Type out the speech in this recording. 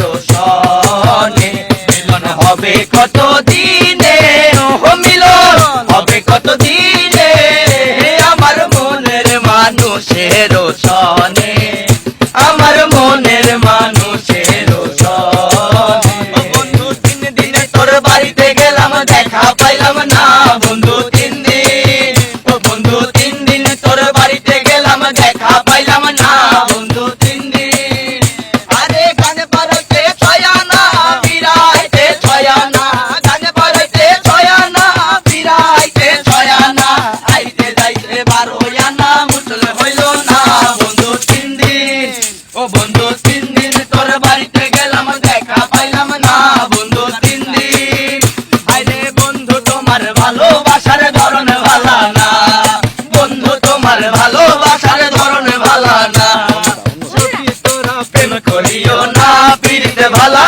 রোশনে মিলন হবে কত দিনে ওহ মিলন হবে কত দিনে আমার মনের মানুষের রোশনে দিতে ভালা